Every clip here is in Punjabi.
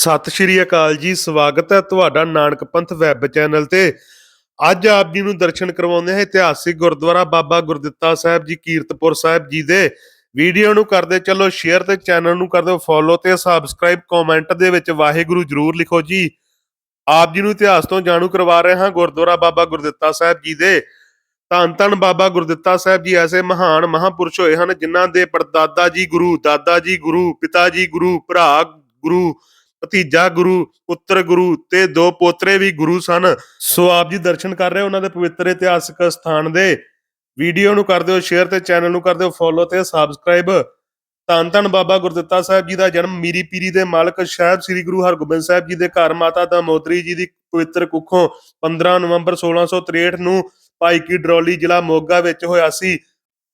ਸਤਿ ਸ਼੍ਰੀ ਅਕਾਲ ਜੀ, ਸਵਾਗਤ ਹੈ ਤੁਹਾਡਾ ਨਾਨਕ ਪੰਥ ਵੈਬ ਚੈਨਲ ਤੇ। ਅੱਜ ਆਪ ਜੀ ਨੂੰ ਦਰਸ਼ਨ ਕਰਵਾਉਂਦੇ ਹਾਂ ਇਤਿਹਾਸਿਕ ਗੁਰਦੁਆਰਾ ਬਾਬਾ ਗੁਰਦਿੱਤਾ ਸਾਹਿਬ ਜੀ, ਕੀਰਤਪੁਰ ਸਾਹਿਬ ਜੀ ਦੇ। ਵੀਡੀਓ ਨੂੰ ਕਰਦੇ ਚਲੋ ਸ਼ੇਅਰ ਤੇ ਚੈਨਲ ਨੂੰ ਕਰ ਦਿਓ ਫੋਲੋ ਤੇ ਸਬਸਕ੍ਰਾਈਬ ਕਮੈਂਟ ਦੇ ਵਿੱਚ ਵਾਹਿਗੁਰੂ ਜਰੂਰ ਲਿਖੋ ਜੀ। ਆਪ ਜੀ ਨੂੰ ਇਤਿਹਾਸ ਤੋਂ ਜਾਣੂ ਕਰਵਾ ਰਹੇ ਹਾਂ ਗੁਰਦੁਆਰਾ ਬਾਬਾ ਗੁਰਦਿੱਤਾ ਸਾਹਿਬ ਜੀ ਦੇ। ਧੰਨ ਧੰਨ ਬਾਬਾ ਗੁਰਦਿੱਤਾ ਸਾਹਿਬ ਜੀ ਐਸੇ ਮਹਾਨ ਮਹਾਪੁਰਸ਼ ਹੋਏ ਹਨ ਜਿਨ੍ਹਾਂ ਦੇ ਪਰਦਾਦਾ ਜੀ ਗੁਰੂ, ਦਾਦਾ ਜੀ ਗੁਰੂ, ਪਿਤਾ ਜੀ ਗੁਰੂ, ਭਰਾ ਗੁਰੂ ਭਤੀਜਾ ਗੁਰੂ, ਪੁੱਤਰ ਗੁਰੂ ਤੇ ਦੋ ਪੋਤਰੇ ਵੀ ਗੁਰੂ ਸਨ। ਸੋ ਆਪ ਜੀ ਦਰਸ਼ਨ ਕਰ ਰਹੇ ਉਹਨਾਂ ਦੇ ਪਵਿੱਤਰ ਇਤਿਹਾਸਕ ਸਥਾਨ ਦੇ। ਵੀਡੀਓ ਨੂੰ ਕਰ ਦਿਓ ਸ਼ੇਅਰ ਤੇ ਚੈਨਲ ਨੂੰ ਕਰ ਦਿਓ ਫੋਲੋ ਤੇ ਸਬਸਕ੍ਰਾਈਬ ਧੰਨ ਧੰਨ ਬਾਬਾ ਗੁਰਦਿੱਤਾ ਸਾਹਿਬ ਜੀ ਦਾ ਜਨਮ ਮੀਰੀ ਪੀਰੀ ਦੇ ਮਾਲਕ ਸਾਹਿਬ ਸ੍ਰੀ ਗੁਰੂ ਹਰਗੋਬਿੰਦ ਸਾਹਿਬ ਜੀ ਦੇ ਘਰ ਮਾਤਾ ਦਮੋਦਰੀ ਜੀ ਦੀ ਪਵਿੱਤਰ ਕੁੱਖੋਂ 15 ਨਵੰਬਰ 1663 ਨੂੰ ਭਾਈ ਕੀ ਡਰੋਲੀ ਜ਼ਿਲ੍ਹਾ ਮੋਗਾ ਵਿੱਚ ਹੋਇਆ ਸੀ।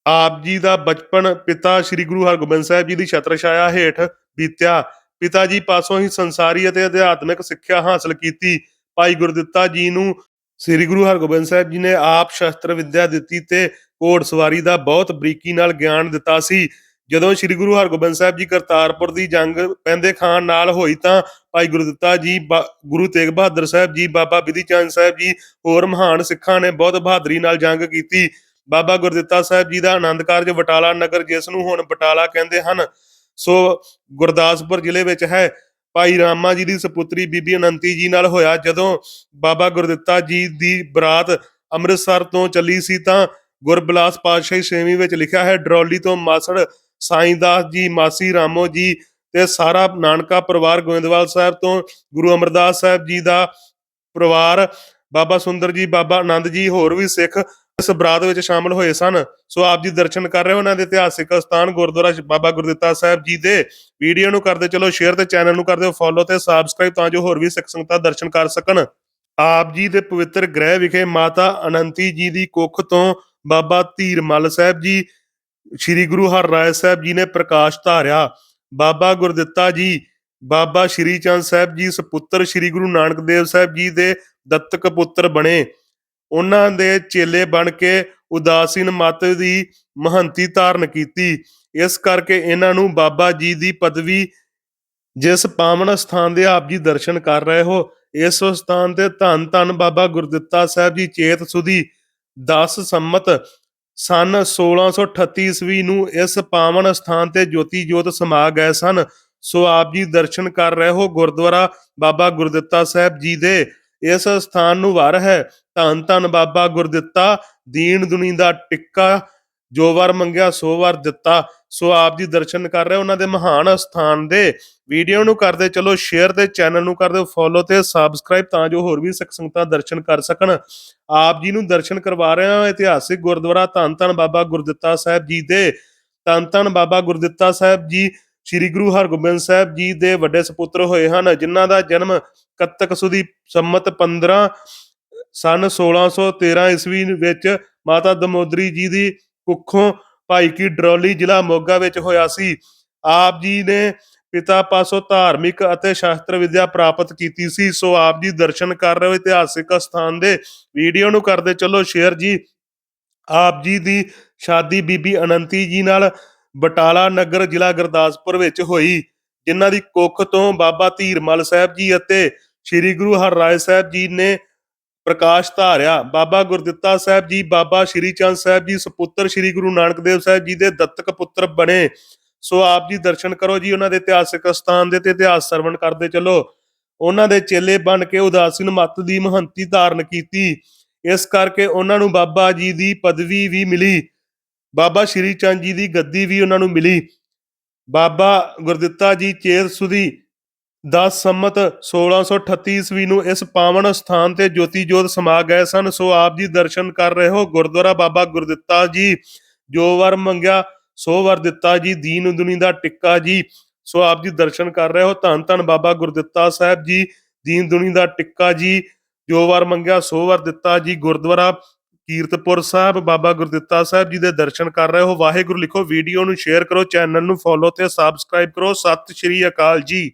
ਆਪ ਜੀ ਦਾ ਬਚਪਨ ਪਿਤਾ ਸ੍ਰੀ ਗੁਰੂ ਹਰਗੋਬਿੰਦ ਸਾਹਿਬ ਜੀ ਦੀ ਛਤਰ ਛਾਇਆ ਹੇਠ ਬੀਤਿਆ। ਪਿਤਾ ਜੀ ਪਾਸੋਂ ਹੀ ਸੰਸਾਰੀ ਅਤੇ ਅਧਿਆਤਮਿਕ ਸਿੱਖਿਆ ਹਾਸਲ ਕੀਤੀ। ਭਾਈ ਗੁਰਦਿੱਤਾ ਜੀ ਨੂੰ ਸ੍ਰੀ ਗੁਰੂ ਹਰਗੋਬਿੰਦ ਸਾਹਿਬ ਜੀ ਨੇ ਆਪ ਸ਼ਸਤਰ ਵਿਦਿਆ ਦਿੱਤੀ ਤੇ ਘੋੜ ਸਵਾਰੀ ਦਾ ਬਹੁਤ ਬਰੀਕੀ ਨਾਲ ਗਿਆਨ ਦਿੱਤਾ ਸੀ। ਜਦੋਂ ਸ੍ਰੀ ਗੁਰੂ ਹਰਗੋਬਿੰਦ ਸਾਹਿਬ ਜੀ ਕਰਤਾਰਪੁਰ ਦੀ ਜੰਗ ਪੈਂਦੇ ਖਾਨ ਨਾਲ ਹੋਈ ਤਾਂ ਭਾਈ ਗੁਰਦਿੱਤਾ ਜੀ, ਬਾ- ਗੁਰੂ ਤੇਗ ਬਹਾਦਰ ਸਾਹਿਬ ਜੀ, ਬਾਬਾ ਬਿਧੀ ਚੰਦ ਸਾਹਿਬ ਜੀ ਹੋਰ ਮਹਾਨ ਸਿੱਖਾਂ ਨੇ ਬਹੁਤ ਬਹਾਦਰੀ ਨਾਲ ਜੰਗ ਕੀਤੀ। ਬਾਬਾ ਗੁਰਦਿੱਤਾ ਸਾਹਿਬ ਜੀ ਦਾ ਆਨੰਦ ਕਾਰਜ ਬਟਾਲਾ ਨਗਰ, ਜਿਸ ਨੂੰ ਹੁਣ ਬਟਾਲਾ ਕਹਿੰਦੇ ਹਨ। ਸੋ ਗੁਰਦਾਸਪੁਰ ਜ਼ਿਲ੍ਹੇ ਵਿੱਚ ਹੈ। ਭਾਈ ਰਾਮਾ ਜੀ ਦੀ ਸੁਪੁੱਤਰੀ ਬੀਬੀ ਅਨੰਤੀ ਜੀ ਨਾਲ ਹੋਇਆ। ਜਦੋਂ ਬਾਬਾ ਗੁਰਦਿੱਤਾ ਜੀ ਦੀ ਬਰਾਤ ਅੰਮ੍ਰਿਤਸਰ ਤੋਂ ਚੱਲੀ ਸੀ ਤਾਂ ਗੁਰਬਿਲਾਸ ਪਾਤਸ਼ਾਹੀ ਛੇਵੀਂ ਵਿੱਚ ਲਿਖਿਆ ਹੈ, ਡਰੌਲੀ ਤੋਂ ਮਾਸੜ ਸਾਈਂਦਾਸ ਜੀ, ਮਾਸੀ ਰਾਮੋ ਜੀ ਤੇ ਸਾਰਾ ਨਾਨਕਾ ਪਰਿਵਾਰ ਗੋਇੰਦਵਾਲ ਸਾਹਿਬ ਤੋਂ ਗੁਰੂ ਅਮਰਦਾਸ ਸਾਹਿਬ ਜੀ ਦਾ ਪਰਿਵਾਰ, ਬਾਬਾ ਸੁੰਦਰ ਜੀ, ਬਾਬਾ ਆਨੰਦ ਜੀ, ਹੋਰ ਵੀ ਸਿੱਖ ਇਸ ਬਰਾਤ ਵਿੱਚ ਸ਼ਾਮਲ ਹੋਏ ਸਨ। ਸੋ ਆਪ ਜੀ ਦਰਸ਼ਨ ਕਰ ਰਹੇ ਉਹਨਾਂ ਦੇ ਇਤਿਹਾਸਿਕ ਸਥਾਨ ਗੁਰਦੁਆਰਾ ਬਾਬਾ ਗੁਰਦਿੱਤਾ ਸਾਹਿਬ ਜੀ ਦੇ। ਵੀਡੀਓ ਨੂੰ ਕਰਦੇ ਚਲੋ ਸ਼ੇਅਰ ਤੇ ਚੈਨਲ ਨੂੰ ਕਰ ਫੋਲੋ ਤੇ ਸਬਸਕ੍ਰਾਈਬ ਤਾਂ ਜੋ ਹੋਰ ਵੀ ਸਿੱਖ ਸੰਗਤਾਂ ਦਰਸ਼ਨ ਕਰ ਸਕਣ। ਆਪ ਜੀ ਦੇ ਪਵਿੱਤਰ ਗ੍ਰਹਿ ਵਿਖੇ ਮਾਤਾ ਅਨੰਤੀ ਜੀ ਦੀ ਕੁੱਖ ਤੋਂ ਬਾਬਾ ਧੀਰ ਮੱਲ ਸਾਹਿਬ ਜੀ, ਸ੍ਰੀ ਗੁਰੂ ਹਰਰਾਏ ਸਾਹਿਬ ਜੀ ਨੇ ਪ੍ਰਕਾਸ਼ ਧਾਰਿਆ। ਬਾਬਾ ਗੁਰਦਿੱਤਾ ਜੀ, ਬਾਬਾ ਸ਼੍ਰੀ ਚੰਦ ਸਾਹਿਬ ਜੀ, ਸੁਪੁੱਤਰ ਸ੍ਰੀ ਗੁਰੂ ਨਾਨਕ ਦੇਵ ਸਾਹਿਬ ਜੀ ਦੇ ਦਤਕ ਪੁੱਤਰ ਬਣੇ। ਉਹਨਾਂ ਦੇ ਚੇਲੇ ਬਣ ਕੇ ਉਦਾਸੀਨ ਮਤ ਦੀ ਮਹੰਤੀ ਧਾਰਨ ਕੀਤੀ। ਇਸ ਕਰਕੇ ਇਹਨਾਂ ਨੂੰ ਬਾਬਾ ਜੀ ਦੀ ਪਦਵੀ, ਜਿਸ ਪਾਵਨ ਸਥਾਨ ਦੇ ਆਪ ਜੀ ਦਰਸ਼ਨ ਕਰ ਰਹੇ ਹੋ, ਇਸ ਸਥਾਨ ਤੇ ਧੰਨ ਧੰਨ ਬਾਬਾ ਗੁਰਦਿੱਤਾ ਸਾਹਿਬ ਜੀ ਚੇਤ ਸੁਦੀ 10 ਸੰਮਤ ਸਨ 1638 ਈਸਵੀ ਨੂੰ ਇਸ ਪਾਵਨ ਸਥਾਨ ਤੇ ਜੋਤੀ ਜੋਤ ਸਮਾ ਗਏ ਸਨ। ਸੋ ਆਪ ਜੀ ਦਰਸ਼ਨ ਕਰ ਰਹੇ ਹੋ ਗੁਰਦੁਆਰਾ ਬਾਬਾ ਗੁਰਦਿੱਤਾ ਸਾਹਿਬ ਜੀ ਦੇ। ਇਸ ਸਥਾਨ ਨੂੰ ਵਰ ਹੈ। ਧੰਨ ਧੰਨ ਬਾਬਾ ਗੁਰਦਿੱਤਾ, ਦੀਨ ਦੁਨੀ ਦਾ ਟਿੱਕਾ, ਜੋ ਵਰ ਮੰਗਿਆ ਸੋ ਵਰ ਦਿੱਤਾ। ਸੋ ਆਪ ਜੀ ਦਰਸ਼ਨ ਕਰ ਰਹੇ ਉਹਨਾਂ ਦੇ ਮਹਾਨ ਸਥਾਨ ਦੇ। ਵੀਡੀਓ ਨੂੰ ਕਰਦੇ ਚਲੋ ਸ਼ੇਅਰ ਤੇ ਚੈਨਲ ਨੂੰ ਕਰਦੇ ਫੋਲੋ ਤੇ ਸਬਸਕ੍ਰਾਈਬ ਤਾਂ ਜੋ ਹੋਰ ਵੀ ਸਿੱਖ ਸੰਗਤਾਂ ਦਰਸ਼ਨ ਕਰ ਸਕਣ। ਆਪ ਜੀ ਨੂੰ ਦਰਸ਼ਨ ਕਰਵਾ ਰਹੇ ਹਾਂ ਇਤਿਹਾਸਿਕ ਗੁਰਦੁਆਰਾ ਧੰਨ ਧੰਨ ਬਾਬਾ ਗੁਰਦਿੱਤਾ ਸਾਹਿਬ ਜੀ ਦੇ। ਧੰਨ ਧੰਨ ਬਾਬਾ ਗੁਰਦਿੱਤਾ ਸਾਹਿਬ ਜੀ ਸ੍ਰੀ ਗੁਰੂ ਹਰਗੋਬਿੰਦ ਸਾਹਿਬ ਜੀ ਦੇ ਵੱਡੇ ਸੁਪੁੱਤਰ ਹੋਏ ਹਨ, ਜਿਨ੍ਹਾਂ ਦਾ ਜਨਮ ਕੱਤਕ ਸੁਦੀ ਸੰਮਤ 15 ਸਨ 1613 ਈਸਵੀ ਵਿੱਚ ਮਾਤਾ ਦਮੋਦਰੀ ਜੀ ਦੀ ਕੁੱਖੋਂ ਭਾਈ ਕੀ ਡਰੋਲੀ ਜ਼ਿਲ੍ਹਾ ਮੋਗਾ ਵਿੱਚ ਹੋਇਆ ਸੀ। ਆਪ ਜੀ ਨੇ ਪਿਤਾ ਪਾਸੋਂ ਧਾਰਮਿਕ ਅਤੇ ਸ਼ਾਸਤਰ ਵਿਦਿਆ ਪ੍ਰਾਪਤ ਕੀਤੀ ਸੀ। ਸੋ ਆਪ ਜੀ ਦਰਸ਼ਨ ਕਰ ਰਹੇ ਹੋ ਇਤਿਹਾਸਿਕ ਸਥਾਨ ਦੇ। ਵੀਡੀਓ ਨੂੰ ਕਰਦੇ ਚਲੋ, ਸ਼ੇਅਰ ਜੀ। ਆਪ ਜੀ ਦੀ ਸ਼ਾਦੀ ਬੀਬੀ ਅਨੰਤੀ ਜੀ ਨਾਲ ਬਟਾਲਾ ਨਗਰ ਜ਼ਿਲ੍ਹਾ ਗੁਰਦਾਸਪੁਰ ਵਿੱਚ ਹੋਈ, ਜਿਨ੍ਹਾਂ ਦੀ ਕੁੱਖ ਤੋਂ ਬਾਬਾ ਧੀਰਮਲ ਸਾਹਿਬ ਜੀ ਅਤੇ ਸ੍ਰੀ ਗੁਰੂ ਹਰਰਾਏ ਸਾਹਿਬ ਜੀ ਨੇ ਪ੍ਰਕਾਸ਼ ਧਾਰਿਆ। ਬਾਬਾ ਗੁਰਦਿੱਤਾ ਸਾਹਿਬ ਜੀ, ਬਾਬਾ ਸ਼੍ਰੀ ਚੰਦ ਸਾਹਿਬ ਜੀ, ਸੁਪੁੱਤਰ ਸ੍ਰੀ ਗੁਰੂ ਨਾਨਕ ਦੇਵ ਸਾਹਿਬ ਜੀ ਦੇ ਦਤਕ ਪੁੱਤਰ ਬਣੇ। ਸੋ ਆਪ ਜੀ ਦਰਸ਼ਨ ਕਰੋ ਜੀ ਉਹਨਾਂ ਦੇ ਇਤਿਹਾਸਿਕ ਸਥਾਨ ਦੇ ਤੇ ਇਤਿਹਾਸ ਸਰਵਣ ਕਰਦੇ ਚੱਲੋ। ਉਹਨਾਂ ਦੇ ਚੇਲੇ ਬਣ ਕੇ ਉਦਾਸੀਨ ਮੱਤ ਦੀ ਮਹੰਤੀ ਧਾਰਨ ਕੀਤੀ। ਇਸ ਕਰਕੇ ਉਹਨਾਂ ਨੂੰ ਬਾਬਾ ਜੀ ਦੀ ਪਦਵੀ ਵੀ ਮਿਲੀ। ਬਾਬਾ ਸ਼੍ਰੀ ਚੰਦ ਜੀ ਦੀ ਗੱਦੀ ਵੀ ਉਹਨਾਂ ਨੂੰ ਮਿਲੀ। ਬਾਬਾ ਗੁਰਦਿੱਤਾ ਜੀ ਚੇਤ ਸੁਦੀ 10 ਸੰਮਤ 1638 ਈਸਵੀ ਨੂੰ ਇਸ ਪਾਵਨ ਸਥਾਨ ਤੇ ਜੋਤੀ ਜੋਤ ਸਮਾ ਗਏ ਸਨ। ਸੋ ਆਪ ਜੀ ਦਰਸ਼ਨ ਕਰ ਰਹੇ ਹੋ। ਗੁਰਦੁਆਰਾ ਬਾਬਾ ਗੁਰਦਿੱਤਾ ਜੀ ਜੋ ਵਰ ਮੰਗਿਆ, ਸੋ ਵਰ ਦਿੱਤਾ ਜੀ। ਦੀਨ ਦੁਨੀ ਦਾ ਟਿੱਕਾ ਜੀ। ਸੋ ਆਪ ਜੀ ਦਰਸ਼ਨ ਕਰ ਰਹੇ ਹੋ। ਧੰਨ ਧੰਨ ਬਾਬਾ ਗੁਰਦਿੱਤਾ ਸਾਹਿਬ ਜੀ। ਦੀਨ ਦੁਨੀ ਦਾ ਟਿੱਕਾ ਜੀ। ਜੋ ਵਰ ਮੰਗਿਆ, ਸੋ ਵਰ ਦਿੱਤਾ ਜੀ। ਗੁਰਦੁਆਰਾ ਕੀਰਤਪੁਰ ਸਾਹਿਬ, ਬਾਬਾ ਗੁਰਦਿੱਤਾ ਸਾਹਿਬ ਜੀ ਦੇ ਦਰਸ਼ਨ ਕਰ ਰਹੇ ਹੋ। ਵਾਹਿਗੁਰੂ ਲਿਖੋ, ਵੀਡੀਓ ਨੂੰ ਸ਼ੇਅਰ ਕਰੋ, ਚੈਨਲ ਨੂੰ ਫੋਲੋ ਤੇ ਸਬਸਕ੍ਰਾਈਬ ਕਰੋ। ਸਤਿ ਸ਼੍ਰੀ ਅਕਾਲ ਜੀ।